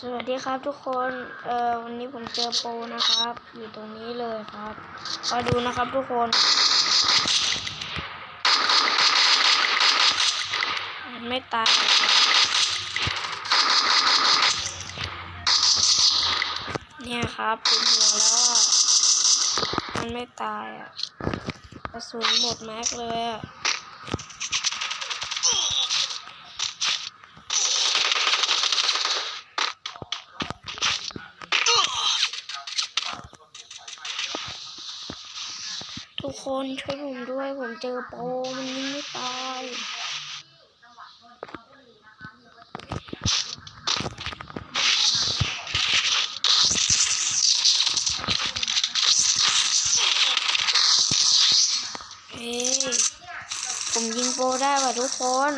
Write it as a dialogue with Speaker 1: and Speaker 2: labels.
Speaker 1: สวัสดีครับทุกคน เอ่อวันนี้ผมเจอโปนะครับ อยู่ตรงนี้เลยครับคอยดูนะครับทุกคนมันไม่ตายเนี่ยครับถึงหัวแล้วอะ มันไม่ตายอะกระสุนหมดแม็กเลยอะ ทุกคนช่วยผมด้วย ผมเจอโปมันยิงไม่ตายเฮ้ผมยิงโปได้ว่ะทุกคน